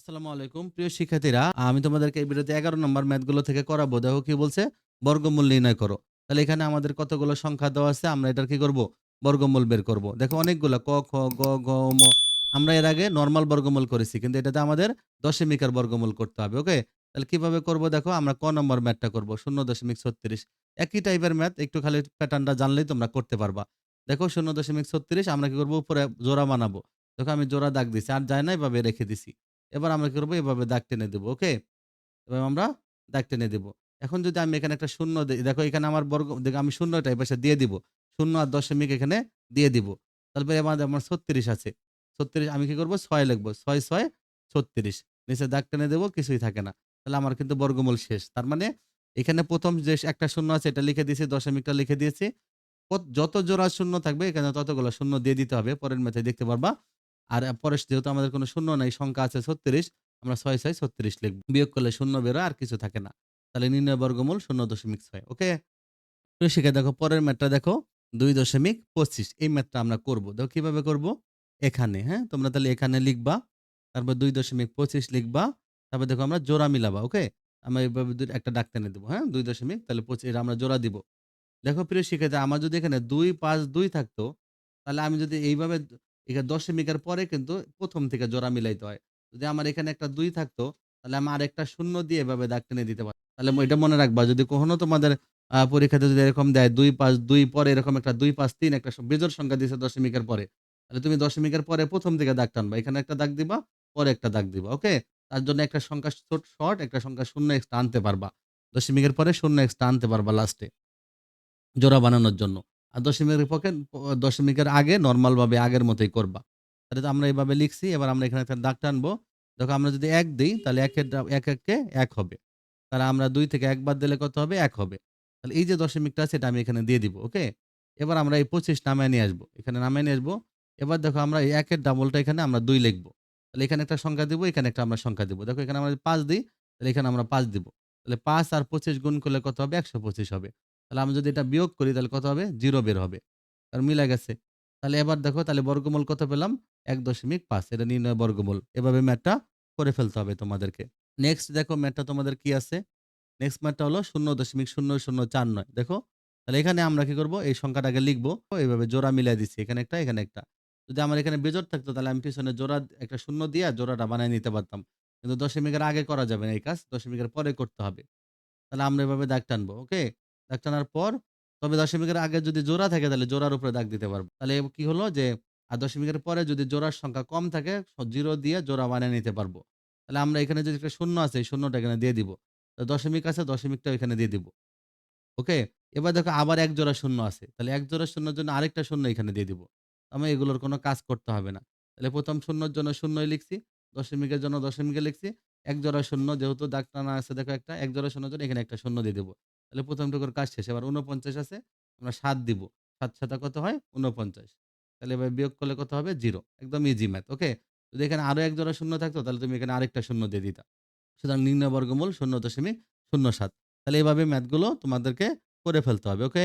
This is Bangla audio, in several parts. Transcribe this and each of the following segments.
আসসালামু আলাইকুম। প্রিয় শিক্ষার্থীরা, আমি তোমাদেরকে এই ভিডিওতে এগারো নম্বর ম্যাথগুলো থেকে করাবো। দেখো কি বলছে? বর্গমূল নির্ণয় করো। তাহলে এখানে আমাদের কতগুলো সংখ্যা দেওয়া আছে? আমরা এটার কি করব? বর্গমূল বের করব। দেখো অনেকগুলো, ক, খ, গ ঘ ম। আমরা এর আগে নর্মাল বর্গমূল করেছি, কিন্তু এটাতে আমাদের দশমিকের বর্গমূল করতে হবে ওকে তাহলে কীভাবে করব দেখো? আমরা ক নম্বর ম্যাথটা করব, শূন্য দশমিক ছত্রিশ। একই টাইপের ম্যাথ, একটু খালি প্যাটার্নটা জানলেই তোমরা করতে পারবা। দেখো শূন্য দশমিক ছত্রিশ, আমরা কি করব? উপরে জোড়া বানাবো। দেখো আমি জোড়া দাগ দিছি, আর যায় না এভাবে রেখে দিছি। এবার আমরা কি করব? এভাবে দাগ টেনে দেবো, ওকে? এবার আমরা দাগ টেনে দেবো। এখন যদি আমি এখানে একটা শূন্য দেখো এখানে আমার বর্গ, দেখো আমি শূন্যটা পাশে দিয়ে দিব। শূন্য আর দশমিক এখানে দিয়ে দিব। তারপরে আমাদের, আমার ছত্রিশ আছে। ছত্রিশ, আমি কি করব? ছয় লিখব। ছয় ছয়, ছত্রিশ। নিচে দাগ টেনে দেবো, কিছুই থাকে না। তাহলে আমার কিন্তু বর্গমূল শেষ। তার মানে এখানে প্রথম যে একটা শূন্য আছে, এটা লিখে দিয়েছি, দশমিকটা লিখে দিয়েছি। যত জোড়া শূন্য থাকবে, এখানে ততগুলো শূন্য দিয়ে দিতে হবে। পরের ম্যাথে দেখতে পারবা। আর পরে যেহেতু আমাদের কোনো শূন্য নাই, সংখ্যা আছে ছত্রিশ, আমরা ছয় ছয়, ছত্রিশ লিখব। বিয়োগ করলে শূন্য বেরো আর কিছু থাকে না। তাহলে নির্ণয় বর্গমূল শূন্য দশমিক ছয়, ওকে? শিখে দেখো, পরের ম্যাথটা দেখো, দুই দশমিক পঁচিশ, এই ম্যাথটা আমরা করব। দেখো, কীভাবে করব? এখানে হ্যাঁ? তোমরা তাহলে এখানে লিখবা, তারপর দুই দশমিক পঁচিশ লিখবা, তারপর দেখো, আমরা জোড়া মিলাবা, ওকে? আমরা এইভাবে একটা ডাক টেনে দেবো হ্যাঁ? দুই দশমিক, তাহলে পঁচিশ এটা আমরা জোড়া দিব। দেখো, প্রিয় শিক্ষার্থী, আমার যদি এখানে দুই, পাঁচ, দুই থাকতো, তাহলে আমি যদি এইভাবে এখানে দশমিকের পরে কিন্তু প্রথম থেকে জোড়া মিলাইতে হয়। যদি আমার এখানে একটা দুই থাকতো, তাহলে আমি আরেকটা শূন্য দিয়ে এভাবে দাগ টেনে দিতে পারি তাহলে এটা মনে রাখবা, যদি কখনো তোমাদের পরীক্ষাতে যদি এরকম দেয় দুই পাঁচ, দুই পরে এরকম একটা দুই পাঁচ তিন একটা বেজোড় সংখ্যা দিছে দশমিকের পরে, তাহলে তুমি দশমিকের পরে প্রথম থেকে দাগ টানবা। এখানে একটা দাগ দিবা, পরে একটা দাগ দিবা, ওকে? তার জন্য একটা সংখ্যা শর্ট, একটা সংখ্যা শূন্য এক্সট্রা আনতে পারবা। দশমিকের পরে শূন্য এক্সট্রা আনতে পারবা লাস্টে, জোড়া বানানোর জন্য। আর দশমিকের পক্ষে, দশমিকের আগে নর্মালভাবে আগের মতোই করবা। তাহলে তো আমরা এইভাবে লিখছি, এবার আমরা এখানে একটা দাগ টানবো। দেখো আমরা যদি এক দিই, তাহলে একের এক এককে এক হবে। তাহলে আমরা দুই থেকে একবার দিলে কত হবে? এক হবে। তাহলে এই যে দশমিকটা আছে, এটা আমি এখানে দিয়ে দিব, ওকে? এবার আমরা এই পঁচিশ নামায় নিয়ে আসব, এখানে নামায় নিয়ে আসব। এবার দেখো আমরা এই একের ডাবলটা এখানে আমরা দুই লিখব। তাহলে এখানে একটা সংখ্যা দিব, এখানে একটা আমরা সংখ্যা দিব। দেখো এখানে আমরা পাঁচ দিই, তাহলে এখানে আমরা পাঁচ দিব। তাহলে পাঁচ আর পঁচিশ গুণ করলে কত হবে? একশো পঁচিশ হবে। তাহলে আমি যদি এটা বিয়োগ করি তাহলে কত হবে? জিরো বের হবে। কারণ মিলে গেছে। তাহলে এবার দেখো, তাহলে বর্গমূল কত পেলাম? এক দশমিক পাঁচ। এটা নির্ণয় বর্গমূল। এভাবে ম্যাটটা করে ফেলতে হবে তোমাদেরকে। নেক্সট দেখো ম্যাটটা তোমাদের কি আছে? নেক্সট ম্যাটটা হলো শূন্য দশমিক শূন্য শূন্য চার নয়। দেখো, তাহলে এখানে আমরা কি করব? এই সংখ্যাটাকে লিখব। এইভাবে জোড়া মিলাই দিচ্ছি এখানে একটা এখানে একটা। যদি আমার এখানে বেজোর থাকতো, তাহলে আমি পিছনে জোড়া একটা শূন্য দিয়ে জোড়াটা বানিয়ে নিতে পারতাম। কিন্তু দশমিকের আগে করা যাবে না এই কাজ, দশমিকের পরে করতে হবে। তাহলে আমরা এভাবে দাগ টানবো ওকে দাগ টানার পর তবে দশমিকের আগে যদি জোড়া থাকে তাহলে জোড়ার উপরে দাগ দিতে পারব। তাহলে কি হলো যে, আর দশমিকের পরে যদি জোড়ার সংখ্যা কম থাকে জিরো দিয়ে জোড়া বানিয়ে নিতে পারব। তাহলে আমরা এখানে যদি একটা শূন্য আছে, এই শূন্যটা এখানে দিয়ে দিব। দশমিক আছে দশমিকটা এখানে দিয়ে দিব। ওকে? এবার দেখো আবার এক জোড়া শূন্য আছে। তাহলে এক জোড়া শূন্যর জন্য আরেকটা শূন্য এখানে দিয়ে দিব। আমি এগুলোর কোনো কাজ করতে হবে না। তাহলে প্রথম শূন্যর জন্য শূন্যই লিখছি, দশমিকের জন্য দশমিকে লিখছি। এক জোড়া শূন্য যেহেতু দাগ টানা আছে, দেখো একটা, এক জোড়া শূন্যর জন্য এখানে একটা শূন্য দিয়ে দেবো। তাহলে প্রথমটুকুর কাজ শেষ। এবার উনপঞ্চাশ আছে, আমরা সাত দিব। সাত সাতা কত হয়? উনপঞ্চাশ তাহলে এবার বিয়োগ করলে কত হবে? জিরো। একদম ইজি ম্যাথ ওকে যদি এখানে আরও এক জোড়া শূন্য থাকতো, তাহলে তুমি এখানে আরেকটা শূন্য দিয়ে দিতা। সুতরাং নিম্ন বর্গমূল শূন্য দশমিক শূন্য সাত। তাহলে এইভাবে ম্যাথগুলো তোমাদেরকে করে ফেলতে হবে ওকে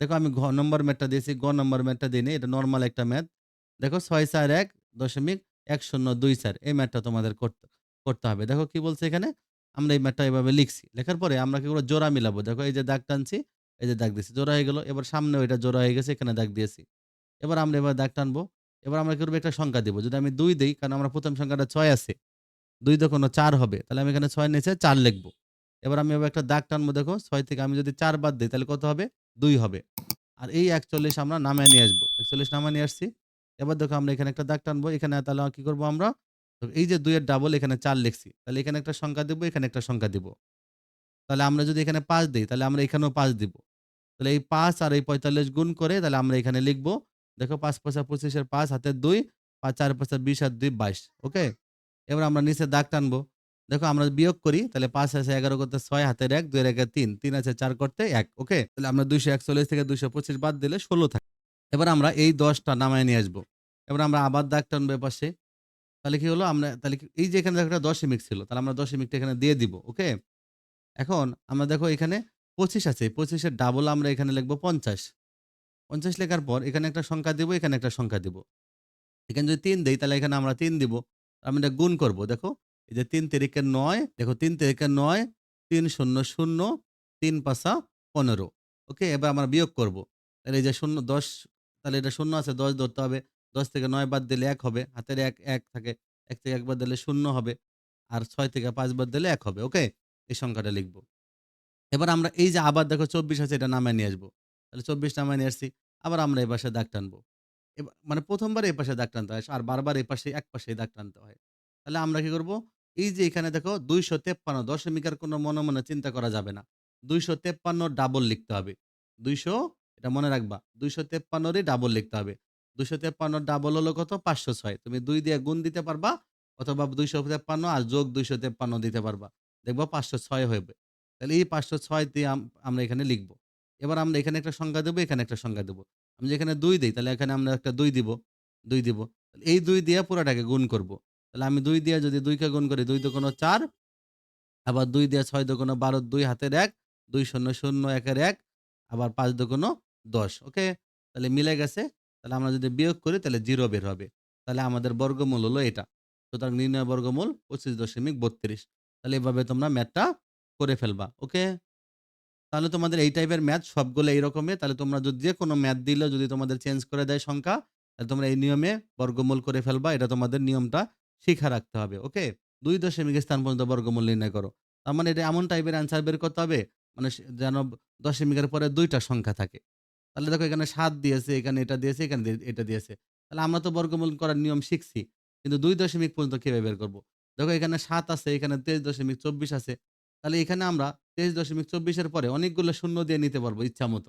দেখো আমি ঘ, নম্বর ম্যাথটা দিয়েছি, গ নম্বর ম্যাথটা দিইনি, এটা নর্মাল একটা ম্যাথ দেখো ছয় চার এক দশমিক এক শূন্য দুই চার, এই ম্যাথটা তোমাদের করতে করতে হবে। দেখো কি বলছে এখানে? আমরা এই ম্যাথটা এভাবে লিখছি। লেখার পরে আমরা কি করব? জোড়া মিলাবো। দেখো এই যে দাগ টানছি, এই যে দাগ দিয়েছি, জোড়া হয়ে গেলো। এবার সামনে ওইটা জোড়া হয়ে গেছে, এখানে দাগ দিয়েছি। এবার আমরা এবার দাগ টানবো। এবার আমরা কি করব? একটা সংখ্যা দিব। যদি আমি দুই দিই, কারণ আমরা প্রথম সংখ্যাটা ছয় আছে, দুই দোকানো চার হবে, তাহলে আমি এখানে ছয় নিচে চার লিখব। এবার আমি এবার একটা দাগ টানবো, দেখো, ছয় থেকে আমি যদি চার বাদ দিই, তাহলে কত হবে? দুই হবে। আর এই একচল্লিশ আমরা নামায় নিয়ে আসব। একচল্লিশ নামায় নিয়ে আসছি। এবার দেখো আমরা এখানে একটা দাগ টানবো। এখানে তাহলে কি করব আমরা? এই যে দুইয়ের ডাবল এখানে চার লিখছি, তাহলে এখানে একটা সংখ্যা দিব, এখানে একটা সংখ্যা দিব। তাহলে আমরা যদি এখানে পাঁচ দিই, তাহলে আমরা এখানেও পাঁচ দিব। তাহলে এই পাঁচ আর এই পঁয়তাল্লিশ গুণ করে তাহলে আমরা এখানে লিখব, দেখো পাঁচ পয়সা পঁচিশের পাঁচ হাতে দুই, পাঁচ চার পয়সা বিশ আর দুই বাইশ, ওকে? এবার আমরা নিচে দাগ টানবো। দেখো আমরা বিয়োগ করি, তাহলে পাঁচ আছে এগারো করতে ছয়, হাতের এক দুই একে তিন তিন আছে চার করতে এক, ওকে? তাহলে আমরা দুইশো একচল্লিশ থেকে দুইশো পঁচিশ বাদ দিলে ষোলো থাকে। এবার আমরা এই দশটা নামায় নিয়ে আসব। এবার আমরা আবার দাগ টানবো পাশে তাহলে কি হলো আমরা তাহলে এই যে এখানে দেখো একটা দশ দশমিক ছিল, তাহলে আমরা দশ দশমিকটা এখানে দিয়ে দিব ওকে এখন আমরা দেখো এখানে পঁচিশ আছে পঁচিশের ডাবল আমরা এখানে লিখব পঞ্চাশ পঞ্চাশ লেখার পর এখানে একটা সংখ্যা দিব, এখানে একটা সংখ্যা দিব এখানে যদি তিন দিই, তাহলে এখানে আমরা তিন দিব আমি এটা গুণ করব, দেখো, এই যে তিন তারিখে নয়, দেখো তিন তারিখে ৯ ৩ শূন্য শূন্য, তিন পাঁচা ১৫ ওকে? এবার আমরা বিয়োগ করব। তাহলে এই যে শূন্য ১০ তাহলে এটা শূন্য আছে ১০ ধরতে হবে। ১০ থেকে নয় বাদ দিলে এক হবে। হাতের ১ ১ থাকে। এক থেকে একবার দিলে শূন্য হবে। আর ছয় থেকে ৫ বাদ দিলে এক হবে। ওকে? এই সংখ্যাটা লিখব। এবার আমরা এই যে আবার দেখো ২৪ আছে এটা নামায় নিয়ে আসব। তাহলে ২৪ নামায় নিয়ে আসছি। আবার আমরা এই পাশে দাগ টানবো। মানে ১ম বার এই পাশে দাগ টানতে হয়। আর বারবার এই পাশে এক পাশেই দাগ টানতে হয়। তাহলে আমরা কি করব? এই যে এখানে দেখো ২৫৩ দশমিকের কোনো মনে, মনে চিন্তা করা যাবে না। ২৫৩ ডাবল লিখতে হবে। ২০০ এটা মনে রাখবা। দুইশো তেপ্পান্নরই ডাবল লিখতে হবে। ২৫৩ ডাবল হলো কত? ৫০৬ তুমি দুই দিয়ে গুণ দিতে পারবা অথবা ২৫৩ আর যোগ ২৫৩ দিতে পারবা। দেখব পাঁচশো ছয় হবে। তাহলে এই ৫০৬ দিয়ে আমরা এখানে লিখব। এবার আমরা এখানে একটা সংখ্যা দেবো এখানে একটা সংখ্যা দেব। আমি যেখানে দুই দিই তাহলে এখানে আমরা একটা দুই দিব, দুই দিব। এই দুই দিয়ে পুরাটাকে গুণ করব। তাহলে আমি দুই দিয়ে যদি দুইকে গুণ করি ২ দোগুণ ৪ আবার ২ দিয়ে ৬ দোগুণ ১২ ২ হাতের ১ ২ শূন্য শূন্য একের এক আবার ৫ দোগুণ ১০ ওকে? তাহলে মিলে গেছে। তাহলে আমরা যদি বিয়োগ করি তাহলে জিরো বের হবে। তাহলে আমাদের বর্গমূল হলো এটা। সুতরাং নির্ণয় বর্গমূল ২৫.৩২ তাহলে এভাবে তোমরা ম্যাথটা করে ফেলবা। ওকে? তাহলে তোমাদের এই টাইপের ম্যাথ সবগুলো এইরকমই। তাহলে তোমরা যদি যে কোনো ম্যাথ দিলেও যদি তোমাদের চেঞ্জ করে দেয় সংখ্যা, তাহলে তোমরা এই নিয়মে বর্গমূল করে ফেলবা। এটা তোমাদের নিয়মটা শিখা রাখতে হবে। ওকে? দুই দশমিক স্থান পর্যন্ত বর্গমূল নির্ণয় করো। তার মানে এটা এমন টাইপের অ্যান্সার বের করতে হবে মানে যেন দশমিকের পরে দুইটা সংখ্যা থাকে। তাহলে দেখো এখানে সাত দিয়েছে, এখানে এটা দিয়েছে, এখানে এটা দিয়েছে। তাহলে আমরা তো বর্গমূল করার নিয়ম শিখছি। কিন্তু ২ দশমিক পর্যন্ত কীভাবে বের করব? দেখো এখানে ৭ আছে, এখানে ২৩.২৪ আছে। তাহলে এখানে আমরা ২৩.২৪ এর পরে অনেকগুলো শূন্য দিয়ে নিতে পারব ইচ্ছামত।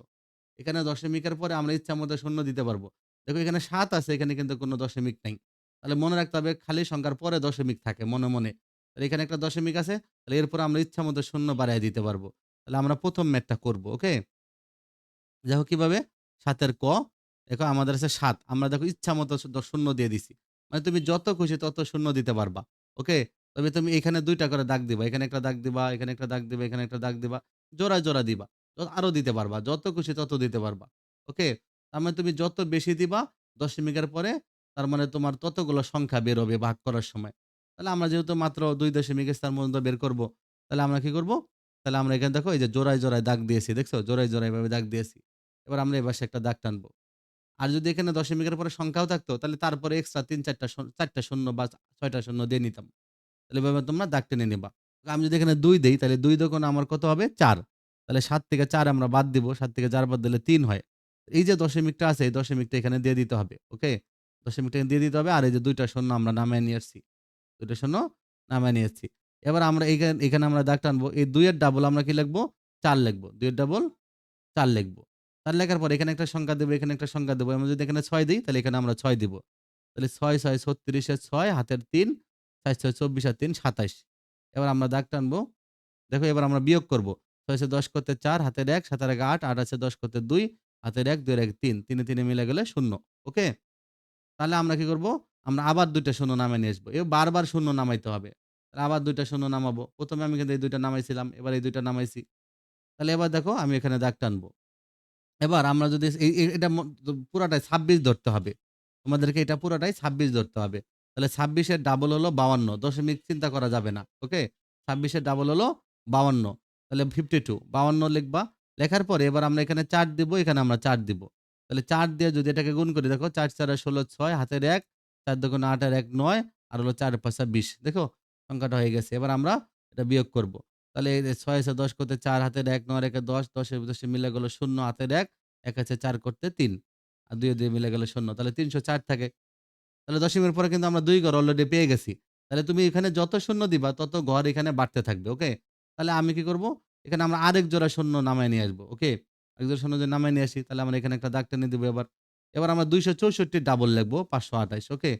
এখানে দশমিকের পরে আমরা ইচ্ছামত শূন্য দিতে পারব। দেখো এখানে সাত আছে, এখানে কিন্তু কোনো দশমিক নাই। তাহলে মনে রাখতে হবে খালি সংখ্যার পরে দশমিক থাকে মনে, মনে। তাহলে এখানে একটা দশমিক আছে। তাহলে এরপরে আমরা ইচ্ছামত শূন্য বাড়ায় দিতে পারব। তাহলে আমরা ১ম ম্যাথটা করব। ওকে? দেখো কীভাবে? ৭ এর ক দেখো আমাদের আছে ৭ আমরা দেখো ইচ্ছামত শ শূন্য দিয়ে দিছি। মানে তুমি যত খুশি তত শূন্য দিতে পারবা। ওকে? তবে তুমি এখানে ২ টা করে দাগ দিবা। এখানে একটা দাগ দিবা, এখানে একটা দাগ দিবা, এখানে একটা দাগ দিবা। জোড়ায়, জোড়া দিবা। য আরও দিতে পারবা। যত খুশি তত দিতে পারবা। ওকে? তার মানে তুমি যত বেশি দিবা দশমিকের পরে তার মানে তোমার ততগুলো সংখ্যা বের হবে ভাগ করার সময়। তাহলে আমরা যেহেতু মাত্র দুই দশমিক স্থান পর্যন্ত বের করব। তাহলে আমরা কি করব? তাহলে আমরা এখানে দেখো এই যে জোড়ায়, জোড়ায় দাগ দিয়েছি। দেখছ? জোড়ায়, জোড়ায় ভাবে দাগ দিয়েছি। এবার আমরা এপাশে একটা দাগ টানবো। আর যদি এখানে দশমিকের পরে সংখ্যাও থাকতো, তাহলে তারপরে এক্সট্রা ৩ ৪ টা শূ ৪ টা শূন্য বা ছয়টা শূন্য দিয়ে নিতাম। তাহলে এভাবে তোমরা দাগ টেনে নিবা। আমি যদি এখানে দুই দেই, তাহলে ২ দোগুণ আমার কত হবে? চার তাহলে সাত থেকে চার আমরা বাদ দিব। সাত থেকে চার বাদ দিলে তিন হয়। এই যে দশমিকটা আছে, এই দশমিকটা এখানে দিয়ে দিতে হবে। ওকে? দশমিকটা দিয়ে দিতে হবে। আর এই যে ২ টা শূন্য আমরা নামায় নিয়ে আসছি। দুইটা শূন্য নামায় নিয়ে এসেছি। এবার আমরা এইখান, এখানে আমরা দাগ টানবো। এই ২ এর ডাবল আমরা কি লিখব? চার লিখব। ২ এর ডাবল চার লিখব। ৪ লেখার পর এখানে একটা সংখ্যা দেবো, এখানে একটা সংখ্যা দেবো আমরা যদি এখানে ছয় দিই, তাহলে এখানে আমরা ছয় দিব। তাহলে ৬ ৬ ৩৬ এর ৬ হাতের ৩ ৪ ৬ ২৪ আর ৩ ২৭ এবার আমরা দাগ টানবো। দেখো এবার আমরা বিয়োগ করব। ৬ আছে ১০ করতে চার, হাতের ১ ৭ আর ১ ৮ ৮ আছে ১০ করতে দুই, হাতের ১ ২ এর ১ ৩ ৩ এ ৩ মিলে গেলে শূন্য, ওকে? তাহলে আমরা কি করব? আমরা আবার দুইটা শূন্য নামায় নিয়ে আসব। এ বারবার শূন্য নামাইতে হবে। তাহলে আবার দুইটা শূন্য নামাবো। প্রথমে আমি কিন্তু এই দুইটা নামাইছিলাম। এবার এই দুইটা নামাইছি। তাহলে এবার দেখো আমি এখানে দাগ টানবো। এবার আমরা যদি এই এটা পুরাটাই ২৬ ধরতে হবে। তোমাদেরকে এটা পুরাটাই ২৬ ধরতে হবে। তাহলে ছাব্বিশের ডাবল হলো ৫২ দশমিক চিন্তা করা যাবে না। ওকে? ছাব্বিশের ডাবল হলো ৫২ তাহলে 52 ৫২ লিখবা। লেখার পরে এবার আমরা এখানে ৪ দিব, এখানে আমরা ৪ দিব। তাহলে ৪ দিয়ে যদি এটাকে গুণ করি দেখো ৪ ৪ ১৬ ৬ হাতের ১ ৪ দোগুণ ৮ আর ১ ৯ আর হলো ৪ ৫ ২০ দেখো? সংখ্যাটা হয়ে গেছে। এবার আমরা এটা বিয়োগ করব। তাহলে এই যে ৬ আছে ১০ করতে চার, হাতের ১ ৯ আর ১ ১০ ১০ এর ১০ মিলে গেল ০ হাতের ১ ১ আছে চার করতে তিন আর ২ এ ২ মিলে গেল ০ তাহলে ৩০৪ থাকে। তাহলে দশমিকের পরে কিন্তু আমরা ২ ঘর অলরেডি পেয়ে গেছি। তাহলে তুমি এখানে যত শূন্য দিবা, তত ঘর এখানে বাড়তে থাকবে। ওকে? তাহলে আমি কি করব? এখানে আমরা আরেক জোড়া শূন্য নামায় নিয়ে আসব। ওকে? এক জোড়া শূন্য যদি নামায় নিয়ে আসি, তাহলে আমরা এখানে একটা দাগ টেনে দিব এবার। এবার আমরা ২৬৪ ডাবল লিখব ৫২৮ ওকে?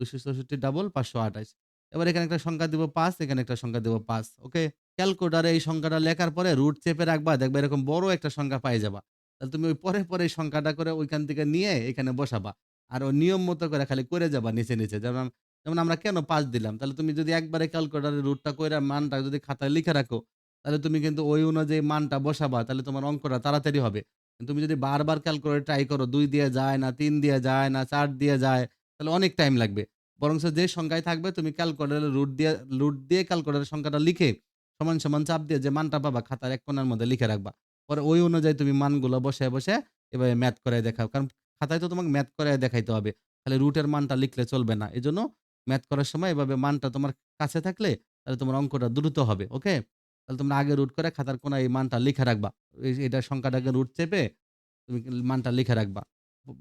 ২৬৪ ডাবল ৫২৮ এবার এখানে একটা সংখ্যা দিব ৫ এখানে একটা সংখ্যা দিব পাঁচ ওকে? ক্যালকুলেটরে এই সংখ্যাটা লেখার পরে রুট চেপে রাখবা দেখবা এরকম বড় একটা সংখ্যা পাই যাবা। তাহলে তুমি ওই পরে, পরে এই সংখ্যাটা করে ওইখান থেকে নিয়ে এখানে বসাবা। আর ও নিয়ম মতো করে খালি করে যাবা নিচে, নিচে। যেমন যেমন আমরা কেন ৫ দিলাম? তাহলে তুমি যদি একবারে ক্যালকুলেটরে রুটটা কইরা মানটা যদি খাতায় লিখে রাখো, তাহলে তুমি কিন্তু ওই অনুযায়ী মানটা বসাবা। তাহলে তোমার অঙ্কটা তাড়াতাড়ি হবে। তুমি যদি বারবার ক্যালকুলেটর ট্রাই করো দুই দিয়ে যায় না, তিন দিয়ে যায় না, চার দিয়ে যায় তাহলে অনেক টাইম লাগবে। বরং যে সংখ্যায় থাকবে তুমি ক্যালকুলেটর রুট দিয়ে রুট দিয়ে ক্যালকুলেটারের সংখ্যাটা লিখে সমান সমান চাপ দিয়ে যে মানটা পাবা, খাতার এক কোণার মধ্যে লিখে রাখবা। পরে ওই অনুযায়ী তুমি মানগুলো বসে বসে এভাবে ম্যাথ করে দেখাও। কারণ খাতায় তো তোমাকে ম্যাথ করে দেখাইতে হবে। খালি রুটের মানটা লিখলে চলবে না। এই জন্য ম্যাথ করার সময় এভাবে মানটা তোমার কাছে থাকলে তাহলে তোমার অঙ্কটা দ্রুত হবে, ওকে? তাহলে তোমরা আগে রুট করে খাতার কোনায় এই মানটা লিখে রাখবা। এটা সংখ্যাটাকে রুট চেপে তুমি মানটা লিখে রাখবা।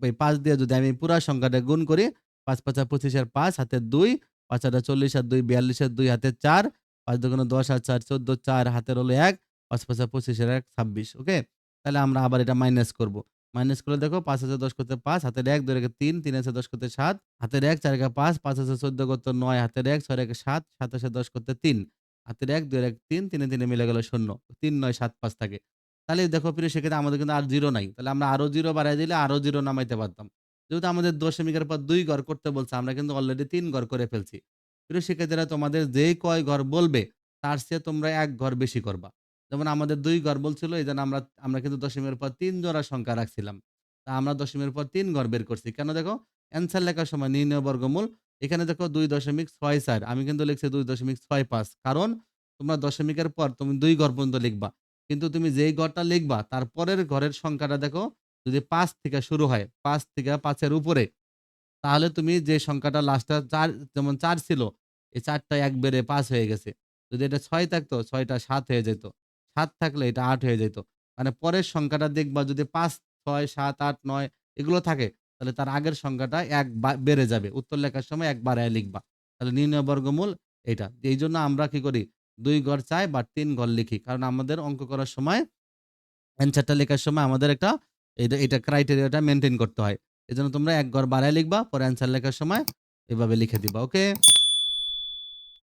এই পাঁচ দিয়ে যদি আমি পুরা সংখ্যাটা গুণ করি, পাঁচ, পাঁচা পঁচিশের পাঁচ হাতে দুই পাঁচ হাজার চল্লিশ আর দুই, বিয়াল্লিশের দুই হাতে চার পাঁচ দোকানে দশ আর চার, চোদ্দ, চার, হাতের হলো এক, পাঁচ, পাঁচা পঁচিশের এক, ছাব্বিশ, ওকে? তাহলে আমরা আবার এটা মাইনাস করব। মাইনাস করে দেখো পাঁচ হাজার দশ করতে পাঁচ, হাতের এক, দুই রেখে তিন তিন হাজার দশ করতে সাত, হাতের এক, চার রেখে পাঁচ পাঁচ হাজার চোদ্দ করতে নয়, হাতের এক, ছয় রেখে সাত সাত হাজার দশ করতে তিন, হাতের এক, দুই এক তিন, তিনে তিনে মিলে গেল শূন্য, তিন, নয়, সাত, পাঁচ থাকে। তাহলে দেখো প্রিয়, সেক্ষেত্রে আমাদের কিন্তু আর জিরো নাই। তাহলে আমরা আরও জিরো বাড়াই দিলে আরও জিরো নামাইতে পারতাম। যেহেতু আমাদের দশমিকের পর দুই ঘর করতে বলছে, আমরা কিন্তু অলরেডি তিন ঘর করে ফেলছি। প্রিয় শিক্ষার্থীরা, তোমাদের যেই কয় ঘর বলবে, তার চেয়ে তোমরা এক ঘর বেশি করবা। যেমন আমাদের দুই ঘর বলছিল, এই জন্য আমরা আমরা কিন্তু দশমিকের পর তিন জোড়া সংখ্যা রাখছিলাম। তা আমরা দশমিকের পর তিন ঘর বের করছি। কেন দেখো? অ্যান্সার লেখার সময় নির্ণয় বর্গমূল, এখানে দেখো দুই দশমিক ছয় চার। আমি কিন্তু লিখছি দুই দশমিক ছয় পাঁচ। কারণ তোমরা দশমিকের পর তুমি দুই ঘর পর্যন্ত লিখবা। কিন্তু তুমি যেই ঘরটা লিখবা তারপরের ঘরের সংখ্যাটা দেখো, যদি পাঁচ থেকে শুরু হয়, পাঁচ থেকে পাঁচের উপরে তাহলে তুমি যে সংখ্যাটা লাস্টটা চার, যেমন চার ছিল, এই চারটা এক বেড়ে পাঁচ হয়ে গেছে। যদি এটা ছয় থাকতো, ছয়টা সাত হয়ে যেত। সাত থাকলে এটা আট হয়ে যেত। মানে পরের সংখ্যাটা দেখবা যদি পাঁচ, ছয়, সাত, আট, নয় এগুলো থাকে, তাহলে তার আগের সংখ্যাটা এক বেড়ে যাবে। উত্তর লেখার সময় এক বাড়ায় লিখবা। তাহলে নির্ণয় বর্গমূল এটা এই জন্য আমরা কি করি? দুই ঘর চাই বা তিন ঘর লিখি। কারণ আমাদের অঙ্ক করার সময় অ্যান্সারটা লেখার সময় আমাদের একটা এটা এটা ক্রাইটেরিয়াটা মেনটেন করতে হয়। এজন্য তোমরা এক ঘর বাড়ায় লিখবা পরে অ্যান্সার লেখার সময় এভাবে লিখে দিবা ওকে